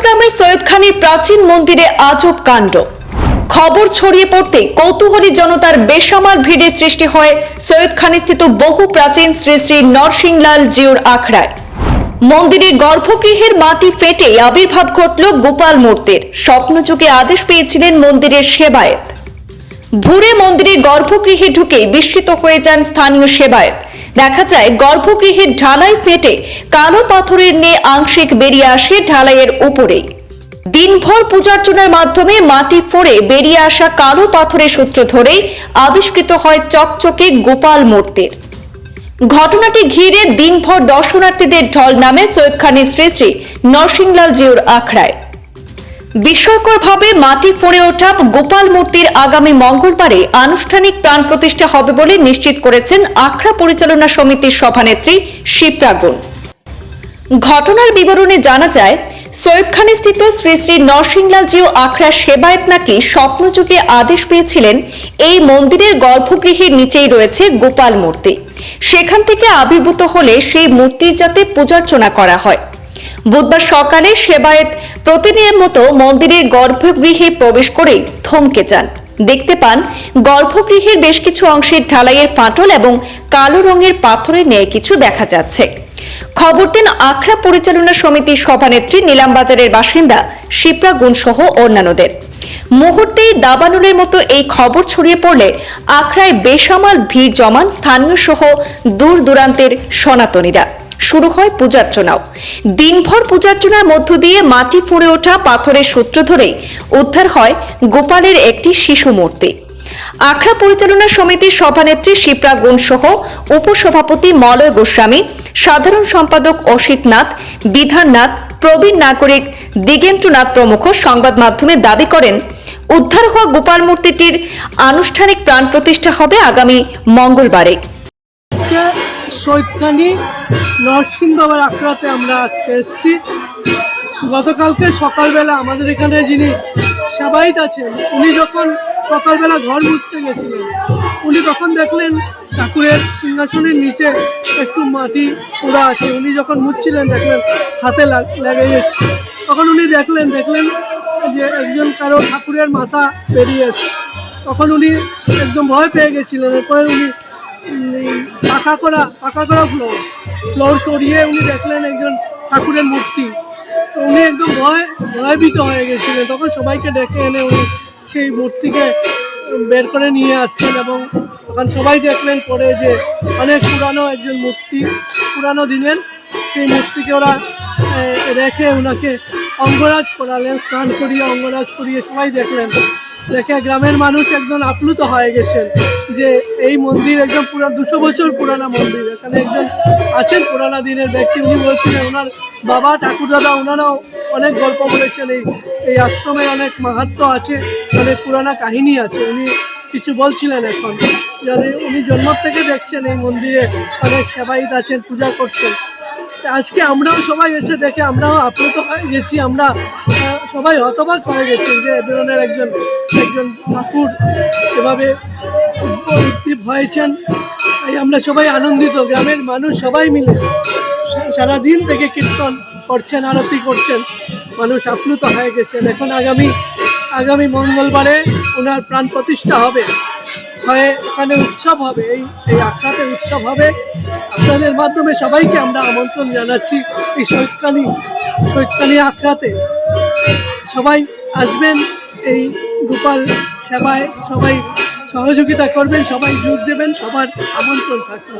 চট্টগ্রামের সৈয়দখানীর প্রাচীন মন্দিরে আজব কাণ্ড। খবর ছড়িয়ে পড়তে কৌতূহলী জনতার বেসামাল ভিড়ে সৃষ্টি হয় সৈয়দখানী স্থিত বহু প্রাচীন শ্রী শ্রী নরসিংলাল জিউর আখড়ায়। মন্দিরের গর্ভগৃহের মাটি ফেটে আবির্ভাব ঘটল গোপাল মূর্তির। স্বপ্নযুগে আদেশ পেয়েছিলেন মন্দিরের সেবায়েত। ভুরে মন্দিরের গর্ভগৃহে ঢুকে বিস্মিত হয়ে যান স্থানীয় সেবায়েত। দেখা যায় গর্ভগৃহের ঢালাই ফেটে কালো পাথরের নিয়ে আংশিক বেরিয়ে আসে ঢালাইয়ের উপরেই দিনভর পূজার্চনার মাধ্যমে মাটি ফোড়ে বেরিয়ে আসা কালো পাথরের সূত্র ধরেই আবিষ্কৃত হয় চকচকে গোপাল মূর্তির। ঘটনাটি ঘিরে দিনভর দর্শনার্থীদের ঢল নামে সৈয়দখানী শ্রী শ্রী নরসিংলাল জিউর আখড়ায়। বিস্ময়করভাবে মাটি ফোড়ে ওঠা গোপাল মূর্তির আগামী মঙ্গলবারে আনুষ্ঠানিক প্রাণ প্রতিষ্ঠা হবে বলে নিশ্চিত করেছেন আখড়া পরিচালনা সমিতির সভানেত্রী শিপ্রাগুন ঘটনার বিবরণে জানা যায় সৈয়দখানী স্থিত শ্রী শ্রী নরসিংলাল জিও আখড়া সেবায়েত নাকি স্বপ্নযুগে আদেশ পেয়েছিলেন, এই মন্দিরের গর্ভগৃহের নিচেই রয়েছে গোপাল মূর্তি। সেখান থেকে আবির্ভূত হলে সেই মূর্তির যাতে পূজার্চনা করা হয়। বুধবার সকালে সেবায়েত প্রতিদিনের মতো মন্দিরের গর্ভগৃহে প্রবেশ করে থমকে যান। দেখতে পান, গর্ভগৃহের বেশ কিছু অংশের ঢালাইয়ের ফাটল এবং কালো রঙের পাথরের ন্যায় কিছু দেখা যাচ্ছে। খবর দেন আখড়া পরিচালনা সমিতির সভানেত্রী নিলামবাজারের বাসিন্দা শিপ্রা গুণ সহ অন্যান্যদের। মুহূর্তেই দাবানলের মতো এই খবর ছড়িয়ে পড়লে আখড়ায় বেসামাল ভিড় জমান স্থানীয় সহ দূর দূরান্তের সনাতনীরা। শুরু হয় পূজার্চনাও দিনভর পূজার্চনার মধ্য দিয়ে মাটি ফুঁড়ে ওঠা পাথরের সূত্র ধরেই উদ্ধার হয় গোপালের একটি শিশু মূর্তি। আখড়া পরিচালনা সমিতির সভানেত্রী শিপ্রা গুণ সহ উপসভাপতি মলয় গোস্বামী, সাধারণ সম্পাদক অসিত নাথ, বিধান নাথ, প্রবীণ নাগরিক দিগেন্দ্রনাথ প্রমুখ সংবাদ মাধ্যমে দাবি করেন, উদ্ধার হওয়া গোপাল মূর্তিটির আনুষ্ঠানিক প্রাণ প্রতিষ্ঠা হবে আগামী মঙ্গলবারে। সৈয়দখানি নরসিংহ বাবার আখড়াতে আমরা আজকে এসেছি। গতকালকে সকালবেলা আমাদের এখানে যিনি সেবাইত আছেন, উনি যখন সকালবেলা ঘর মুছতে গেছিলেন, উনি তখন দেখলেন ঠাকুরের সিংহাসনের নিচে একটু মাটি পোড়া আছে। উনি যখন মুছছিলেন, দেখলেন হাতে লাগ- গেছে। তখন উনি দেখলেন দেখলেন যে একজন কারও ঠাকুরের মাথা বেরিয়ে তখন উনি একদম ভয় পেয়ে গেছিলেন। এরপরে উনি পাকা করা পাকা করা ফ্লোর ফ্লোর সরিয়ে উনি দেখলেন একজন ঠাকুরের মূর্তি। তো উনি একদম ভয় ভয়ভীত হয়ে গেছিলেন। তখন সবাইকে ডেকে এনে উনি সেই মূর্তিকে বের করে নিয়ে আসছেন এবং তখন সবাই দেখলেন পরে যে অনেক পুরানো একজন মূর্তি পুরানো দিনের সেই মূর্তিকে ওরা রেখে ওনাকে অঙ্গরাজ করালেন, স্নান করিয়ে অঙ্গরাজ করিয়ে সবাই দেখলেন। দেখে গ্রামের মানুষ একজন আপ্লুত হয়ে গেছেন যে এই মন্দির একদম পুরো দুশো বছর পুরানা মন্দির। এখানে একজন আছেন পুরানা দিনের ব্যক্তি, উনি বলছিলেন, ওনার বাবা ঠাকুরদাদা ওনারাও অনেক গল্প বলেছেন। এই এই আশ্রমের অনেক মাহাত্ম আছে, অনেক পুরানা কাহিনী আছে। উনি কিছু বলছিলেন এখন। উনি জন্ম থেকে দেখছেন এই মন্দিরে অনেক সেবায়িত আছেন, পূজা করছেন। আজকে আমরাও সবাই এসে দেখে আমরাও আপ্লুত হয়ে গেছি, আমরা সবাই হতবাক হয়ে গেছি যে ধরনের একজন একজন ঠাকুর এভাবে হয়েছেন। তাই আমরা সবাই আনন্দিত, গ্রামের মানুষ সবাই মিলে সারাদিন থেকে কীর্তন করছেন, আরতি করছেন, মানুষ আপ্লুত হয়ে গেছেন। এখন আগামী আগামী মঙ্গলবারে ওনার প্রাণ প্রতিষ্ঠা হবে। হয়ে, এখানে উৎসব হবে, এই এই আখড়াতে উৎসব হবে। আপনাদের মাধ্যমে সবাইকে আমরা আমন্ত্রণ জানাচ্ছি এই শৈতকালী শৈতকালী আখড়াতে। সবাই আসবেন এই গোপাল সেবায়, সবাই সহযোগিতা করবেন, সবাই যোগ দেবেন, সবার আমন্ত্রণ থাকবে